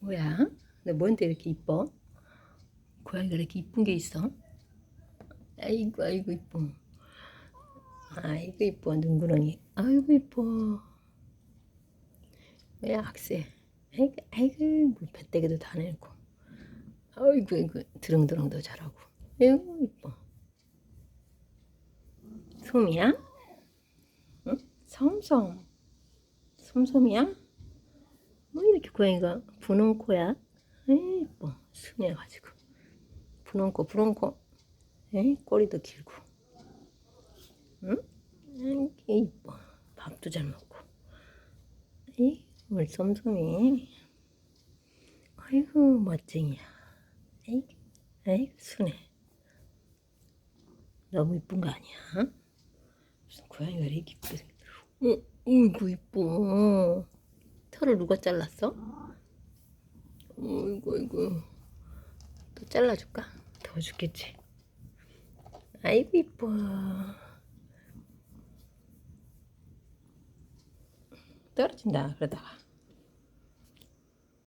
뭐야? 너 뭔데 이렇게 이뻐? 고양이가 이렇게 이쁜 게 있어? 아이고 아이고 이뻐. 아이고 이뻐 눈구렁이. 아이고 이뻐. 뭐야 악세. 아이고 아이고 뭐 배때기도 다 내고. 아이고 아이고 드렁드렁도 잘하고. 아이고 이뻐. 솜이야? 응? 솜솜. 솜솜이야? 뭐 이렇게 고양이가 분홍 코야? 에이 이뻐 순해가지고. 분홍 코 분홍 코. 에이 꼬리도 길고. 응? 에이 이뻐 밥도 잘 먹고. 에이 솜솜이. 아이고 멋쟁이야. 에이 에이 순해. 너무 이쁜 거 아니야? 무슨 고양이가 이렇게 이쁘게. 어, 어이구 이뻐 털을 누가 잘랐어? 어이구 어이구. 또 잘라줄까? 더워 죽겠지. 아이고 이뻐. 떨어진다. 그러다가